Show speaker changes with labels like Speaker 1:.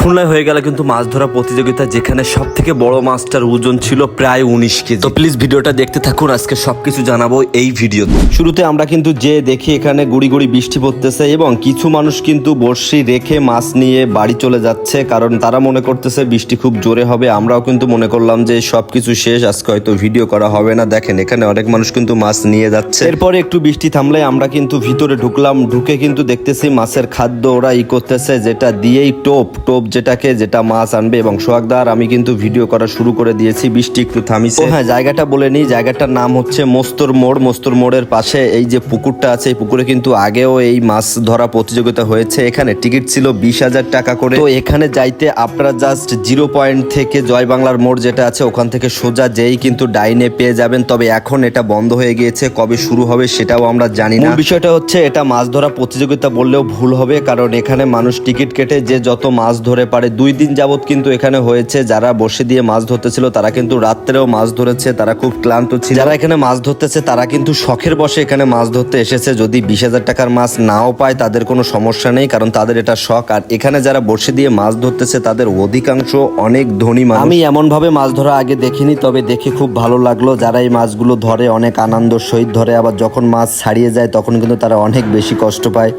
Speaker 1: খুলনায় হয়ে গেল কিন্তু মাছ ধরা প্রতিযোগিতা যেখানে সব থেকে বড় মাছটার ওজন ছিল প্রায় উনিশ কেজি। তো প্লিজ ভিডিওটা দেখতে থাকুন আজকে সবকিছু জানাব এই ভিডিও শুরুতে আমরা কিন্তু যে দেখি এখানে গুড়ি গুড়ি বৃষ্টি পড়তেছে এবং কিছু মানুষ কিন্তু বর্ষি রেখে মাছ নিয়ে বাড়ি চলে যাচ্ছে কারণ তারা মনে করতেছে বৃষ্টি খুব জোরে হবে। আমরাও কিন্তু মনে করলাম যে সবকিছু শেষ আজকে হয়তো ভিডিও করা হবে না। দেখেন এখানে অনেক মানুষ কিন্তু মাছ নিয়ে যাচ্ছে। এরপরে একটু বৃষ্টি থামলে আমরা কিন্তু ভিতরে ঢুকলাম ঢুকে কিন্তু দেখতেছি মাছের খাদ্য ওরা ই করতেছে যেটা দিয়েই টোপ টোপ যেটাকে যেটা মাছ আনবে এবং সোহাগদার আমি কিন্তু ভিডিও করা শুরু করে দিয়েছি বৃষ্টি একটু থামিছে। হ্যাঁ জায়গাটা বলে নিই জায়গাটার নাম হচ্ছে মোস্তর মোড়। মোস্তর মোড়ের পাশে এই যে পুকুরটা আছে এই পুকুরে কিন্তু আগেও এই মাছ ধরা প্রতিযোগিতা হয়েছে। এখানে টিকিট ছিল বিশ হাজার টাকা করে। তো এখানে যাইতে আপনারা জাস্ট জিরো পয়েন্ট থেকে জয় বাংলার মোড় যেটা আছে ওখান থেকে সোজা যেই কিন্তু ডাইনে পেয়ে যাবেন। তবে এখন এটা বন্ধ হয়ে গিয়েছে কবে শুরু হবে সেটাও আমরা জানি না। বিষয়টা হচ্ছে এটা মাছ ধরা প্রতিযোগিতা বললেও ভুল হবে কারণ এখানে মানুষ টিকিট কেটে যে যত মাছ ধরে পারে, দুই দিন যাবত কিন্তু এখানে হয়েছে। যারা বসে দিয়ে মাছ ধরতেছিল, তারা কিন্তু রাত্রেও মাছ ধরেছে, তারা খুব ক্লান্ত ছিল। যারা এখানে মাছ ধরতেছে, তারা কিন্তু শখের বসে এখানে মাছ ধরতে এসেছে। যদি বিশ হাজার টাকার মাছ নাও পায়, তাদের কোনো সমস্যা নেই, কারণ তাদের এটা শখ। আর এখানে যারা বসে দিয়ে মাছ ধরতেছে, তাদের অধিকাংশ অনেক ধনী মাছ আমি এমন ভাবে মাছ ধরা আগে দেখিনি, তবে দেখে খুব ভালো লাগল। যারা এই মাছগুলো ধরে, অনেক আনন্দ সহিত ধরে, আবার যখন মাছ ছাড়িয়ে যায়, তখন কিন্তু তারা অনেক বেশি কষ্ট পায়।